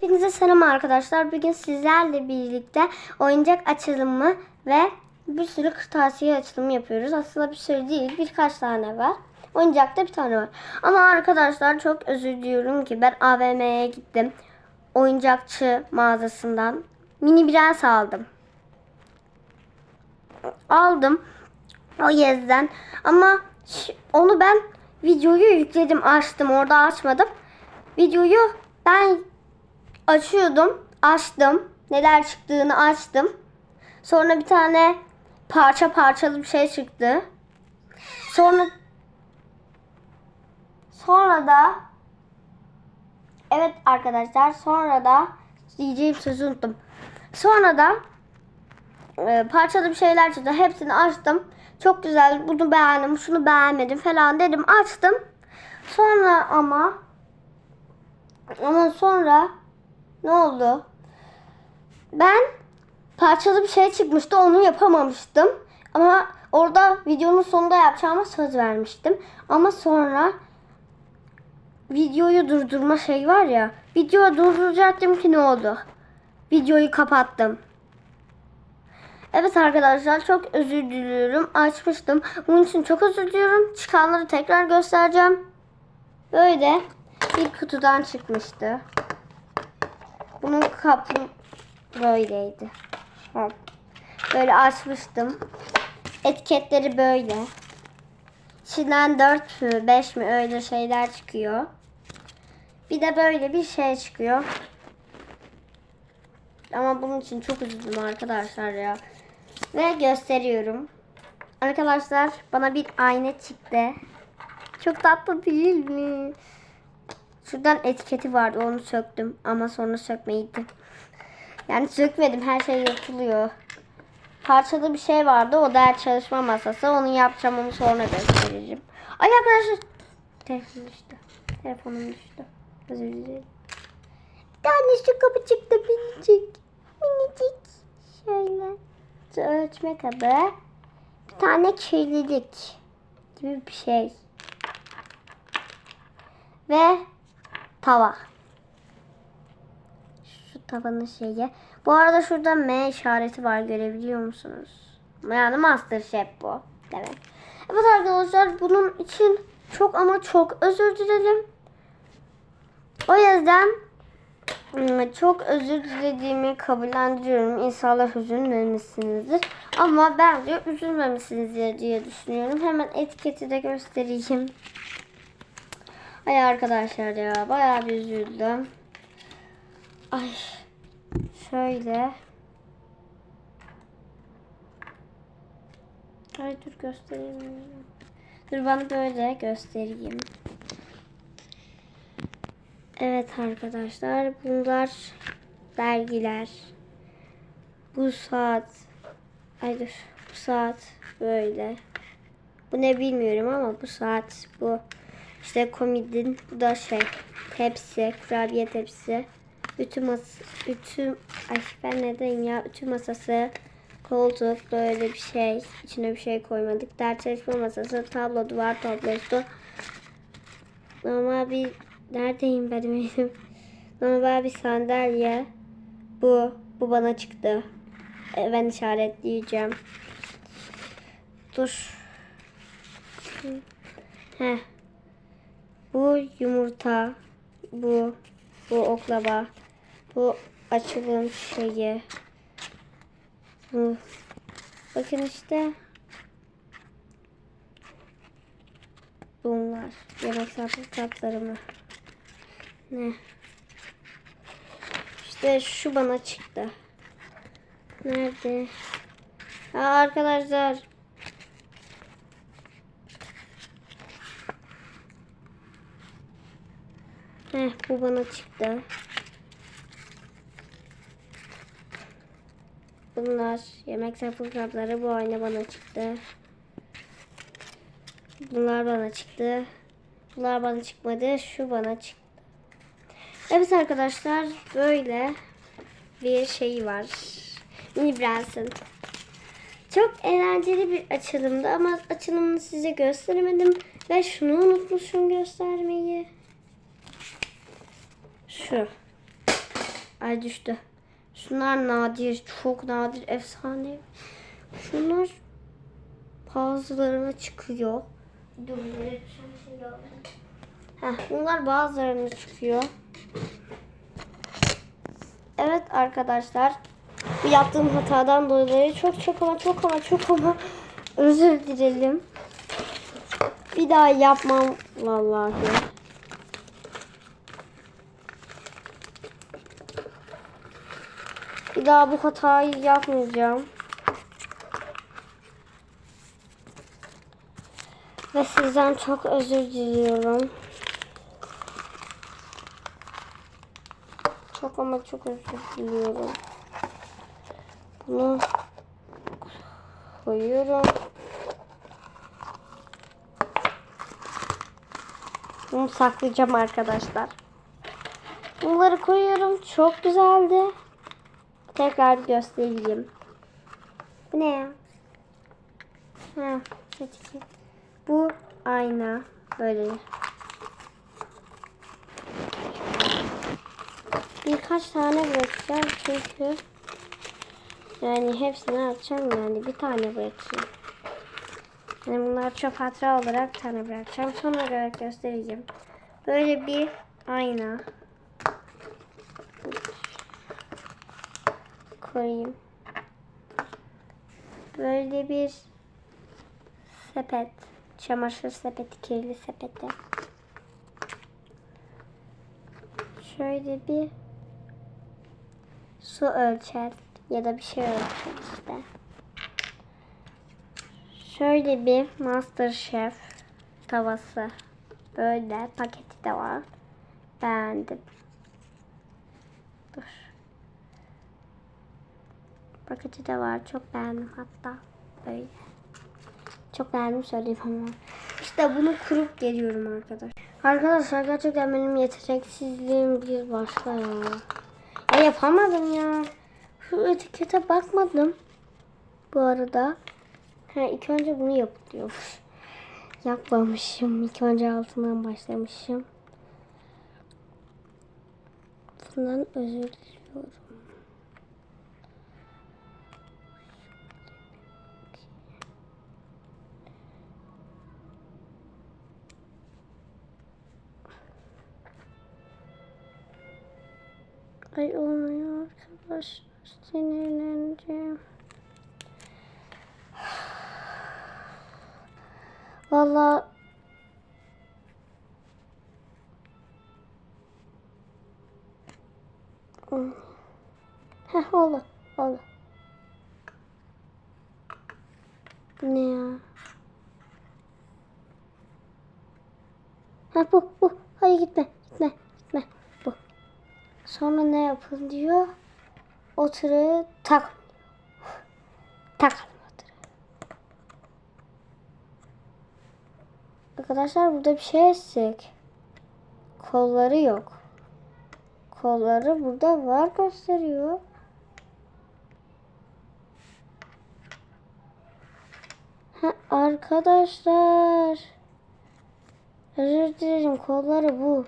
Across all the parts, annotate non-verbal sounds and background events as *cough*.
Hepinize selam arkadaşlar. Bugün sizlerle birlikte oyuncak açılımı ve bir sürü kırtasiye açılımı yapıyoruz. Aslında bir sürü değil, birkaç tane var. Oyuncakta bir tane var. Ama arkadaşlar çok özür diliyorum ki ben AVM'ye gittim. Oyuncakçı mağazasından mini biraz aldım. Aldım o yüzden ama onu ben videoyu yükledim açtım orada açmadım. Videoyu ben açıyordum, açtım. Neler çıktığını açtım. Sonra bir tane parça parçalı bir şey çıktı. Sonra sonra da evet arkadaşlar sonra da diyeceğim sözü unuttum. Sonra da e, parçalı bir şeyler çıktı. Hepsini açtım. Çok güzel. Bunu beğendim. Şunu beğenmedim falan dedim. Açtım. Sonra ama ama sonra ne oldu? Ben parçalı bir şey çıkmıştı. Onu yapamamıştım. Ama orada videonun sonunda yapacağıma söz vermiştim. Ama sonra videoyu durdurma şey var ya. Videoyu durduracaktım ki ne oldu? Videoyu kapattım. Evet arkadaşlar çok özür diliyorum. Açmıştım. Bunun için çok özür diliyorum. Çıkanları tekrar göstereceğim. Böyle bir kutudan çıkmıştı. Bunun kapı böyleydi. Böyle açmıştım. Etiketleri böyle. İçinden 4 mü 5 mi öyle şeyler çıkıyor. Bir de böyle bir şey çıkıyor. Ama bunun için çok üzüldüm arkadaşlar ya. Ve gösteriyorum. Arkadaşlar bana bir ayna çıktı. Çok tatlı değil mi? Şuradan etiketi vardı onu söktüm ama sonra sökmeydi. Yani sökmedim her şey yırtılıyor. Parçalı bir şey vardı o da çalışma masası. Onu yapacağım onu sonra göstereceğim. Ay arkadaşlar. Telefon düştü. Telefonum düştü. Özür dilerim. Bir tane şu kapı çıktı minicik. Minicik. Şöyle. Su ölçme kabı. Bir tane kirlilik gibi bir şey. Ve tava. Şu tavanın şeyi. Bu arada şurada M işareti var görebiliyor musunuz? Yani Masterchef bu demek. Evet arkadaşlar bunun için çok ama çok özür dilerim. O yüzden ım, çok özür dilediğimi kabullendiriyorum. İnşallah üzülmemişsinizdir. Ama bence üzülmemişsinizdir diye düşünüyorum. Hemen etiketi de göstereyim. Ay arkadaşlar ya bayağı bir üzüldüm. Ay şöyle. Ay dur göstereyim. Dur ben böyle göstereyim. Evet arkadaşlar bunlar dergiler. Bu saat. Ay dur bu saat böyle. Bu ne bilmiyorum ama bu saat bu. İşte komidin bu da şey tepsi, kurabiye tepsi. Ütü mas ütü ay ben neden ya ütü masası, koltuk böyle bir şey. İçine bir şey koymadık. Ders çalışma masası, tablo, duvar tablosu. Normal bir neredeyim benim elim? Normal bir sandalye. Bu bu bana çıktı. E, Ben işaretleyeceğim. Dur. Heh. Bu yumurta. Bu bu oklava. Bu açılım şeyi. Bu. Bakın işte. Bunlar. Yemek sapı kaplarımı. Ne? İşte şu bana çıktı. Nerede? Ha arkadaşlar. Heh, bu bana çıktı. Bunlar yemek sapı kapları bu ayna bana çıktı. Bunlar bana çıktı. Bunlar bana çıkmadı. Şu bana çıktı. Evet arkadaşlar böyle bir şey var. Mini Branson. Çok eğlenceli bir açılımdı ama açılımını size gösteremedim. Ve şunu unutmuşum göstermeyi. Şu. Ay düştü. Şunlar nadir, çok nadir, efsane. Şunlar bazılarına çıkıyor. Dur, şey. Heh, bunlar bazılarına çıkıyor. Evet arkadaşlar. Bu yaptığım hatadan dolayı çok çok ama çok ama çok ama özür dilerim. Bir daha yapmam vallahi. Bir daha bu hatayı yapmayacağım. Ve sizden çok özür diliyorum. Çok ama çok özür diliyorum. Bunu koyuyorum. Bunu saklayacağım arkadaşlar. Bunları koyuyorum. Çok güzeldi. Tekrar göstereyim. Bu ne ya? Ha, çetiki. Bu ayna. Böyle. Birkaç tane bırakacağım çünkü yani hepsini atacağım yani bir tane bırakayım. Yani bunlar çöp hatıra olarak tane bırakacağım. Sonra göstereceğim. Böyle bir ayna. Koyayım. Böyle bir sepet. Çamaşır sepeti, kirli sepeti. Şöyle bir su ölçer ya da bir şey ölçer işte. Şöyle bir Masterchef tavası. Böyle paketi de var. Beğendim. Dur. Paketi de var. Çok beğendim hatta. Böyle. Çok beğendim söyleyeyim ama. İşte bunu kurup geliyorum arkadaş. Arkadaşlar gerçekten benim yeteneksizliğim bir başla ya. Ya yapamadım ya. Şu etikete bakmadım. Bu arada. Ha, ilk önce bunu yap diyor. *laughs* Yapmamışım. İlk önce altından başlamışım. Bundan özür diliyorum. Ay olmuyor arkadaşlar. Sinirleneceğim. Valla Heh oldu. Oldu. Ne ya? Ha bu bu. Hayır gitme. Gitme. Sonra ne yapın diyor? Oturuyor tak. Takalım oturuyor. Arkadaşlar burada bir şey eksik. Kolları yok. Kolları burada var gösteriyor. Ha, arkadaşlar. Özür dilerim kolları bu.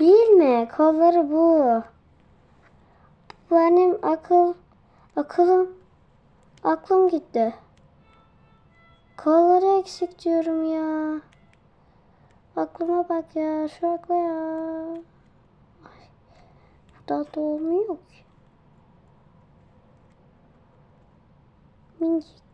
Değil mi? Kolları bu. Benim akıl akılım aklım gitti. Kolları eksik diyorum ya. Aklıma bak ya. Şu akla ya. Ay, burada da olmuyor ki. Minicik.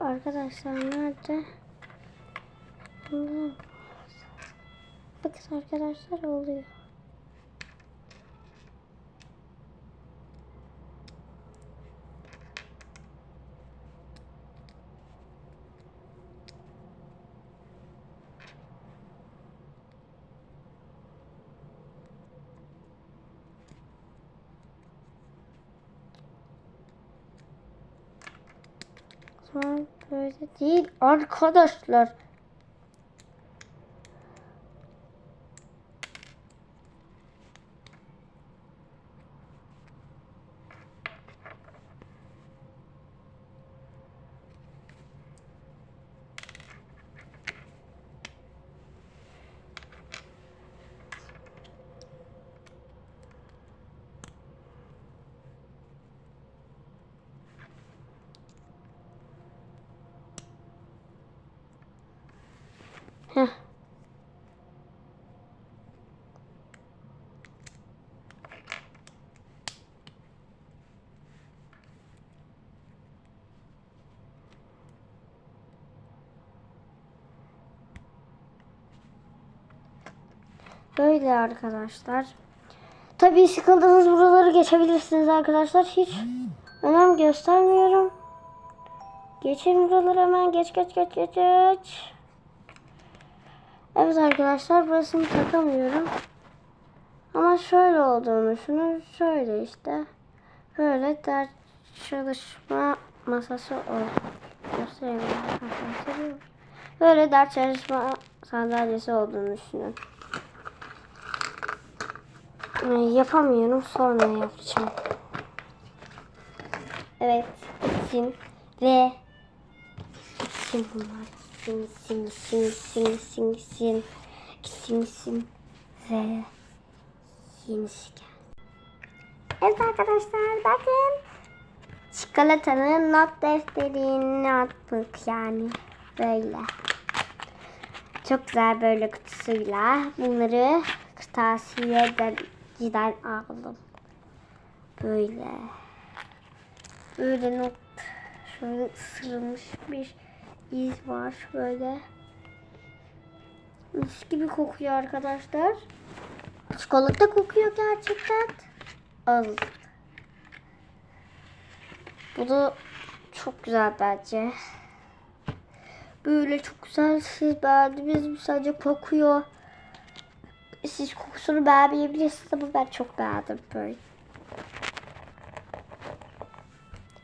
Arkadaşlar nerede? Bakın arkadaşlar oluyor. Sonra böyle değil arkadaşlar. Böyle arkadaşlar. Tabii sıkıldığınız buraları geçebilirsiniz arkadaşlar. Hiç önem göstermiyorum. Geçin buraları hemen. Geç geç geç geç geç. Evet arkadaşlar burasını takamıyorum. Ama şöyle olduğunu düşünün. Şöyle işte. Böyle ders çalışma masası oldu. Böyle ders çalışma sandalyesi olduğunu düşünün. Yapamıyorum. Sonra yapacağım. Evet. Gitsin. Ve gitsin bunlar. Gitsin, gitsin, gitsin, gitsin, gitsin. Gitsin, gitsin. Ve yenisi geldi. Evet arkadaşlar bakın. Çikolatanın not defteri, notebook yani. Böyle. Çok güzel böyle kutusuyla bunları kırtasiyeden aldım. Böyle. Böyle not şöyle ısırılmış bir iz var böyle. Mis gibi kokuyor arkadaşlar. Çikolata kokuyor gerçekten. Al. Bu da çok güzel bence. Böyle çok güzel siz beğendiniz mi? Sadece kokuyor. Siz kokusunu beğenmeyebilirsiniz ama ben çok beğendim böyle.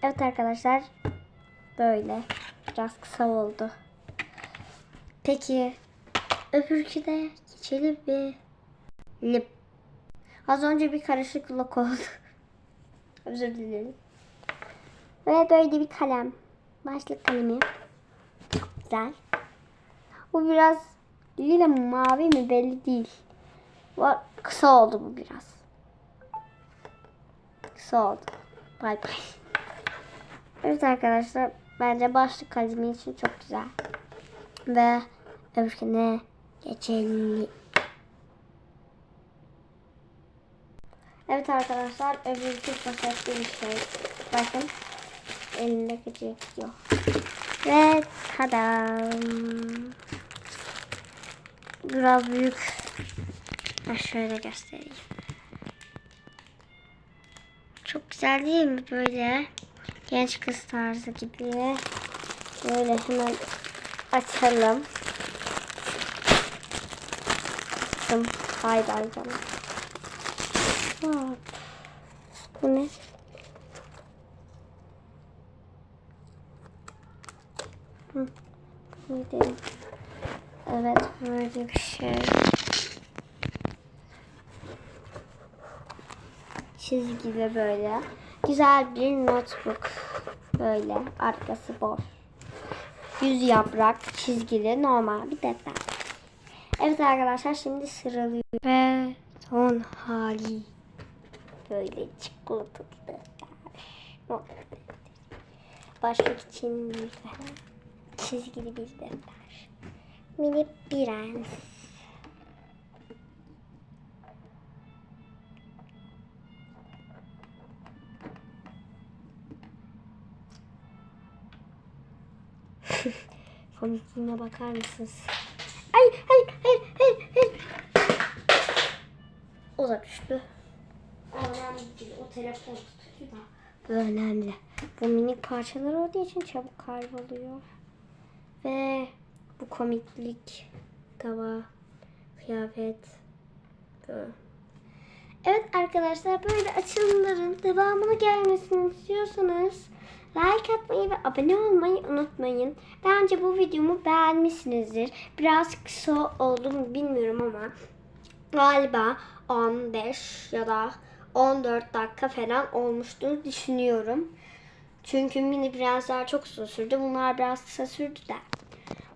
Evet arkadaşlar. Böyle. Biraz kısa oldu. Peki. Öbürküde geçelim bir lip. Az önce bir karışıklık oldu. *laughs* Özür dilerim. Ve böyle bir kalem. Başlık kalemi. Güzel. Bu biraz lila mavi mi belli değil. Bu kısa oldu bu biraz. Kısa oldu. Bay bay. Evet arkadaşlar bence başlık kalemi için çok güzel. Ve öbürküne geçelim. Evet arkadaşlar öbürkü poşetli bir şey. Bakın elinde gözüküyor. Ve tadam. Biraz büyük. Ha, şöyle göstereyim. Çok güzel değil mi böyle? Genç kız tarzı gibi. Böyle hemen açalım. Açtım. Haydi canım. Hop. Bu ne? Hı. Evet böyle bir şey. Çizgili böyle. Güzel bir notebook. Böyle arkası boş. Yüz yaprak çizgili normal bir defter. Evet arkadaşlar şimdi sıralıyor. Ve son hali. Böyle çikolatalı defter. Başlık için bir çizgili bir defter. Mini prens. *laughs* Komikliğine bakar mısınız? Ay hayır hayır hayır hayır. O da düştü. O önemli değil. O telefon tutuyor da. Önemli. Bu minik parçalar olduğu için çabuk kayboluyor. Ve bu komiklik, tava, kıyafet. Böyle. Evet arkadaşlar böyle açılımların devamını gelmesini istiyorsanız like atmayı ve abone olmayı unutmayın. Bence bu videomu beğenmişsinizdir. Biraz kısa oldu mu bilmiyorum ama galiba 15 ya da 14 dakika falan olmuştur düşünüyorum. Çünkü mini prensler çok uzun sürdü. Bunlar biraz kısa sürdü de.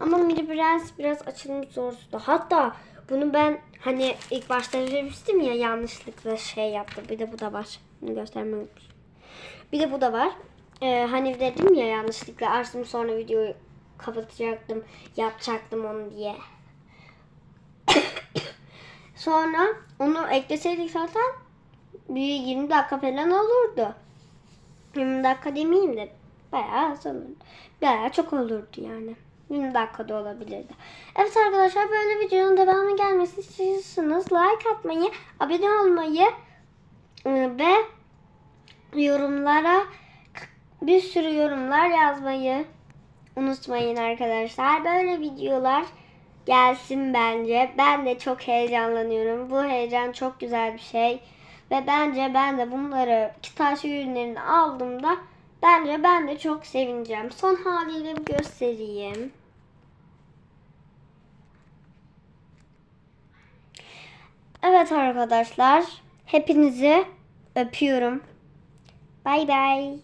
Ama mini prens biraz açılmış zor sürdü. Hatta bunu ben hani ilk başta demiştim ya yanlışlıkla şey yaptım. Bir de bu da var. Bunu göstermeyi. Bir de bu da var. Ee, hani dedim ya yanlışlıkla açtım sonra videoyu kapatacaktım. Yapacaktım onu diye. *coughs* sonra onu ekleseydik zaten bir 20 dakika falan olurdu. 20 dakika demeyeyim de bayağı olurdu. Bayağı çok olurdu yani. 20 dakikada olabilirdi. Evet arkadaşlar böyle videonun devamı gelmesi istiyorsanız like atmayı, abone olmayı e, ve yorumlara bir sürü yorumlar yazmayı unutmayın arkadaşlar. Böyle videolar gelsin bence. Ben de çok heyecanlanıyorum. Bu heyecan çok güzel bir şey. Ve bence ben de bunları kitaş ürünlerini aldığımda bence ben de çok sevineceğim. Son haliyle göstereyim. Evet arkadaşlar. Hepinizi öpüyorum. Bay bay.